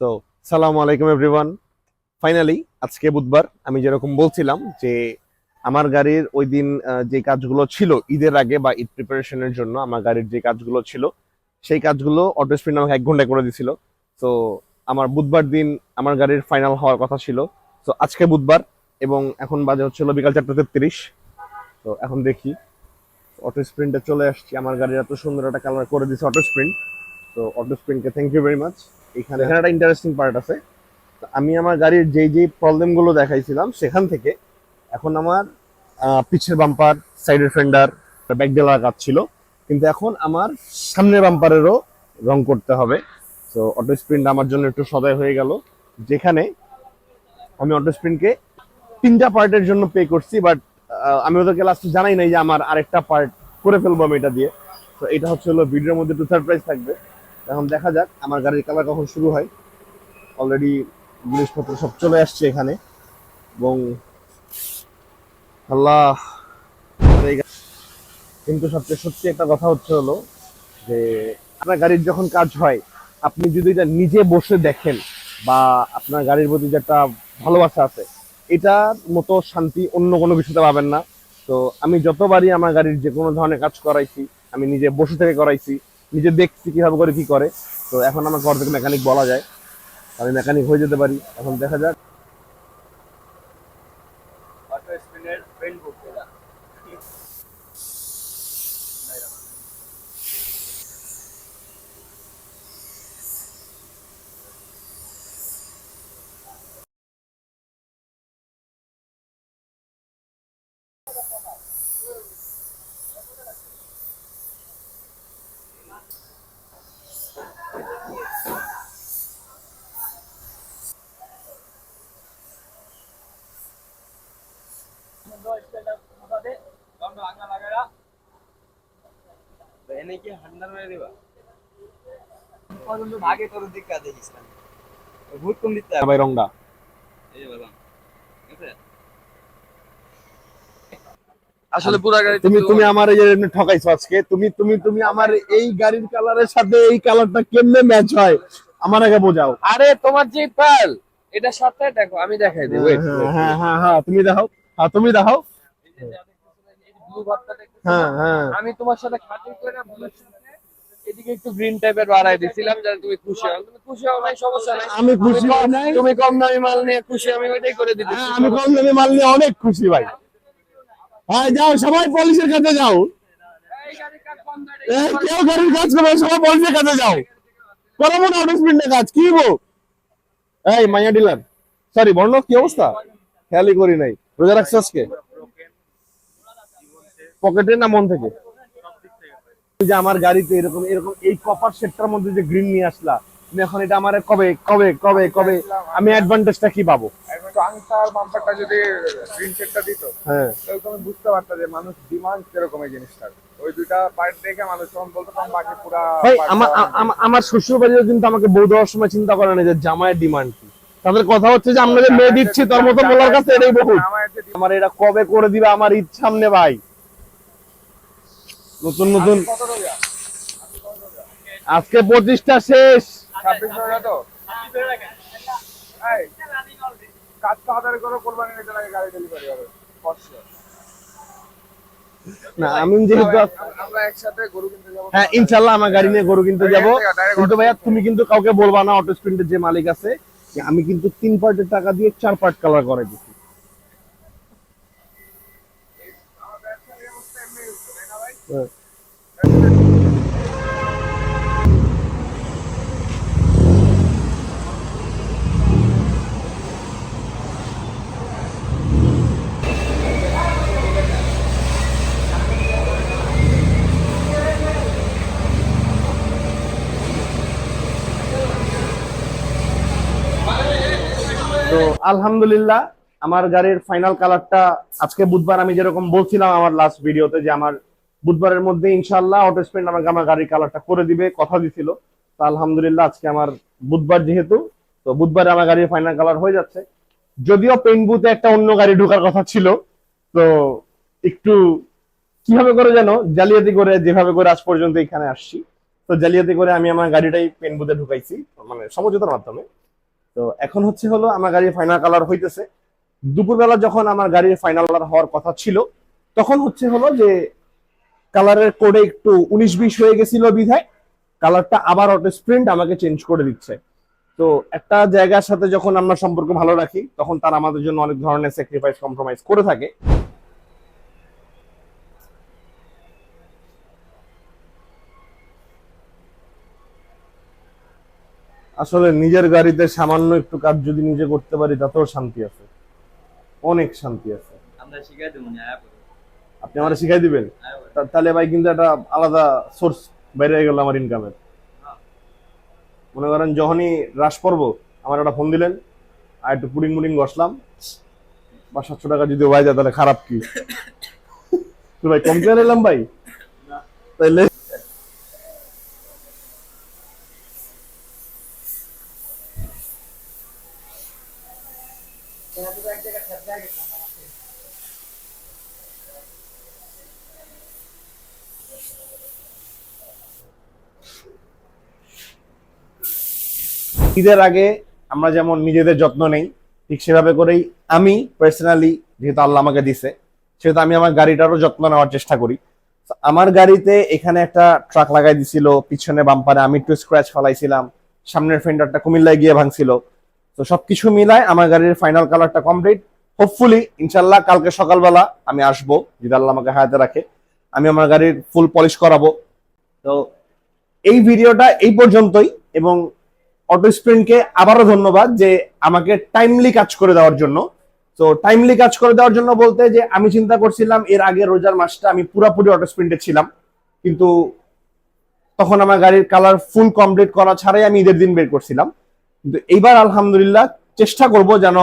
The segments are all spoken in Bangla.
তো সালাম আলাইকুম এভরিওয়ান ফাইনালি আজকে বুধবার, আমি যেরকম বলছিলাম যে আমার গাড়ির ওই দিন যে কাজগুলো ছিল ঈদের আগে বা ঈদ প্রিপারেশনের জন্য, আমার গাড়ির যে কাজগুলো ছিল, সেই কাজগুলো অটো স্পিন আমাকে এক ঘন্টায় করে দিছিল। তো আমার বুধবার দিন আমার গাড়ির ফাইনাল হওয়ার কথা ছিল। তো আজকে বুধবার এবং এখন বাজে হচ্ছিল বিকাল চারটা তেত্রিশ। তো এখন দেখি। অটো স্প্রিন্টে চলে আসছি। আমার গাড়ির এত সুন্দর একটা কালার করে দিছে অটো স্প্রিন্ট তো অটো স্প্রিন্টকে থ্যাংক ইউ ভেরি মাচ এখানে এখানে একটা ইন্টারেস্টিং পার্ট আছে। আমি আমার গাড়ির যেই যেই প্রবলেমগুলো দেখাইছিলাম সেখান থেকে এখন আমার পিছের বাম্পার সাইডের ফেন্ডার ব্যাক ডেলার কাজ ছিল। কিন্তু এখন আমার সামনের বাম্পারেরও রং করতে হবে। তো অটো স্প্রিন্ট আমার জন্য একটু সদয় হয়ে গেল। যেখানে আমি অটো স্প্রিন্টকে তিনটা পার্টের জন্য পে করছি বাট আমি ওদেরকে লাস্টে জানাই নাই যে আমার আরেকটা পার্ট করে ফেলব আমি এটা দিয়ে। তো এটা হচ্ছে হলো ভিডিওর মধ্যে একটু সারপ্রাইজ থাকবে। এখন দেখা যাক, আমার গাড়ির কালার কখন শুরু হয়। অলরেডি জিনিসপত্র সব চলে আসছে এখানে। এবং আল্লাহ কিন্তু সবচেয়ে সত্যি একটা কথা হচ্ছে হলো যে, আপনার গাড়ির যখন কাজ হয়, আপনি যদি এটা নিজে বসে দেখেন বা আপনার গাড়ির প্রতি যে একটা ভালোবাসা আছে, এটার মতো শান্তি অন্য কোনো কিছুতে পাবেন না। তো আমি যতবারই আমার গাড়ির যে কোনো ধরনের কাজ করাইছি, আমি নিজে বসে থেকে করাইছি নিজে দেখছি কীভাবে করে কি করে। তো এখন আমাকে অর্ধেক মেকানিক বলা যায়। আমি মেকানিক হয়ে যেতে পারি। এখন দেখা যাক। তোর দিক কাজ ভূত ভাই এই বললাম। আসলে পুরা গাড়ি তুমি তুমি আমার এই যে এমনি ঠকাইছো আজকে তুমি তুমি তুমি আমার এই গাড়ির কালারের সাথে এই কালারটা কেমনে ম্যাচ হয়? আমার আগে বোঝাও। আরে তোমার যে পাল এটা সপ্তাহে দেখো আমি দেখাই দিই ওয়েট হ্যাঁ হ্যাঁ হ্যাঁ হ্যাঁ তুমি দেখাও। হ্যাঁ তুমি হ্যাঁ হ্যাঁ। আমি তোমার সাথে খাটিং করে blue এদিকে একটু গ্রিন টাইপের বাড়াই দিছিলাম যাতে তুমি খুশি হও। তুমি খুশি হও নাই সমস্যা নাই। আমি খুশি হই নাই। তুমি কম দামি মাল নিয়ে খুশি আমি ওইটাই করে দিতেছি হ্যাঁ, আমি কম দামে মাল নিয়ে অনেক খুশি ভাই। হ্যাঁ যাও সবাই পলিশের কাছে যাও। এই গাড়ির কাজ কম দামে এ, কেউ গাড়ির কাজ করবে সবাই পলিশের কাছে যাও। করো মনে কাজ। কি গো? এই মাইয়া ডিলার। সরি বর্ণ কি অবস্থা? খেয়ালই করি নাই। রোজা রাখছো আজকে পকেটে না মন থেকে? যে আমার গাড়িতে এরকম এরকম এই কপার সেটটার মধ্যে যে গ্রিন নিয়ে আসলা তুমি এখন এটা আমার কবে কবে কবে কবে আমি অ্যাডভান্টেজটা কি পাবো? আংটার বাম্পারটা যদি গ্রিন চেকটা দিত হ্যাঁ। তাহলে তুমি বুঝতে পারতো যে মানুষ ডিমান্ড কীরকম এই জিনিসটার। ওই দুইটা পার্ট দেখে মানুষ তখন বলতো তখন বাকি পুরা ভাই আমার আমার শ্বশুর বাড়িও কিন্তু আমাকে বউ দেওয়ার সময় চিন্তা করে না যে জামাইয়ের ডিমান্ড কি। তাদের কথা হচ্ছে যে আমরা যে মেয়ে দিচ্ছি তার মতো বলার কাছে এটাই বহুত। আমার এটা কবে করে দিবে আমার ইচ্ছা সামনে ভাই? নতুন নতুন। আজকে পঁচিশটা শেষ। না আমি যেহেতু হ্যাঁ ইনশাল্লাহ আমার গাড়ি নিয়ে গরু কিনতে যাব। কিন্তু ভাইয়া তুমি কিন্তু কাউকে বলবা না অটো যে মালিক আছে আমি কিন্তু তিন পার্টের টাকা দিয়ে চার পার্ট কালার করে দিচ্ছি। তো আলহামদুলিল্লাহ, আমার গাড়ির ফাইনাল কালারটা আজকে বুধবার আমি যেরকম বলছিলাম আমার লাস্ট ভিডিওতে যে আমার বুধবারের মধ্যে ইনশাল্লাহ অটো স্পেন্ড আমাকে আমার গাড়ির কালারটা করে দিবে, কথা দিছিল। তো আলহামদুলিল্লাহ আজকে আমার বুধবার যেহেতু, তো বুধবারে আমার গাড়ির ফাইনাল কালার হয়ে যাচ্ছে। যদিও পেইন্ট বুথে একটা অন্য গাড়ি ঢোকার কথা ছিল, তো একটু কীভাবে করে যেন, জালিয়াতি করে যেভাবে করে আজ পর্যন্ত এখানে আসছি। তো জালিয়াতি করে আমি আমার গাড়িটাই পেন বুথে ঢুকাইছি মানে সমঝোতার মাধ্যমে। তো এখন হচ্ছে হলো আমার গাড়ির ফাইনাল কালার হইতেছে। দুপুরবেলা যখন আমার গাড়ির ফাইনাল কালার হওয়ার কথা ছিল, তখন হচ্ছে হলো যে কালারের কোডে একটু উনিশ বিশ হয়ে গেছিল বিধায় কালারটা আবার অটো স্প্রিন্ট আমাকে চেঞ্জ করে দিচ্ছে। তো একটা জায়গার সাথে যখন আমরা সম্পর্ক ভালো রাখি, তখন তারা আমাদের জন্য অনেক ধরনের স্যাক্রিফাইস কম্প্রোমাইজ করে থাকে। আসলে নিজের গাড়িতে সামান্য একটু কাজ যদি নিজে করতে পারি, তাতেও শান্তি আছে। অনেক শান্তি আছে। আমরা শিখাই দেবো আপনি আমার শিখাই দিবেন। তাহলে ভাই কিন্তু একটা আলাদা সোর্স বাইরে হয়ে গেল আমার ইনকামের মনে করেন যখনই হ্রাস পর্ব আমার একটা ফোন দিলেন, আর একটু পুডিং মুডিং বসলাম বা সাতশো টাকা যদি ভাই যায় তাহলে খারাপ কি? তো ভাই কম চেয়ে নিলাম ভাই তাহলে ঈদের আগে আমরা যেমন নিজেদের যত্ন নেই, ঠিক সেভাবে করেই আমি পার্সোনালি যেহেতু আল্লাহ আমাকে দিছে, সেহেতু আমি আমার গাড়িটারও যত্ন নেওয়ার চেষ্টা করি। আমার গাড়িতে এখানে একটা ট্রাক লাগাই দিছিল, পিছনে বাম্পারে আমি একটু স্ক্র্যাচ ফলাইছিলাম, সামনের ফেন্ডারটা কুমিল্লায় গিয়ে ভাঙছিল। তো সবকিছু মিলায় আমার গাড়ির ফাইনাল কালারটা কমপ্লিট হোপফুলি ইনশাল্লাহ কালকে সকালবেলা আমি আসব, যদি আল্লাহ আমাকে হায়াতে রাখে, আমি আমার গাড়ির ফুল পলিশ করাবো। তো, এই ভিডিওটা এই পর্যন্তই এবং অটো স্প্রিন্টকে আবারও ধন্যবাদ যে আমাকে টাইমলি কাজ করে দেওয়ার জন্য। তো টাইমলি কাজ করে দেওয়ার জন্য বলতে যে আমি চিন্তা করছিলাম, এর আগে রোজার মাসটা আমি পুরোপুরি অটো স্প্রিন্টে ছিলাম। কিন্তু তখন আমার গাড়ির কালার ফুল কমপ্লিট করা ছাড়াই আমি ঈদের দিন বের করছিলাম। কিন্তু এইবার আলহামদুলিল্লাহ চেষ্টা করব যেন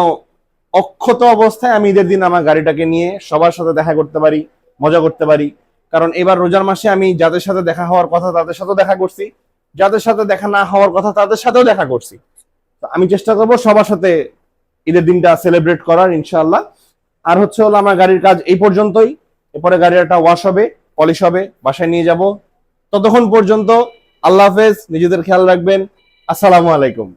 অক্ষত অবস্থায় আমি ঈদের দিন আমার গাড়িটাকে নিয়ে সবার সাথে দেখা করতে পারি, মজা করতে পারি। কারণ এবার রোজার মাসে আমি যাদের সাথে দেখা হওয়ার কথা তাদের সাথেও দেখা করছি। যাদের সাথে দেখা না হওয়ার কথা তাদের সাথেও দেখা করছি। আমি চেষ্টা করব সবার সাথে ঈদের দিনটা সেলিব্রেট করার ইনশাল্লাহ আর হচ্ছে হলো আমার গাড়ির কাজ এই পর্যন্তই। এরপরে গাড়ির একটা ওয়াশ হবে পলিশ হবে, বাসায় নিয়ে যাব। ততক্ষণ পর্যন্ত আল্লাহ হাফেজ, নিজেদের খেয়াল রাখবেন। আসসালামু আলাইকুম।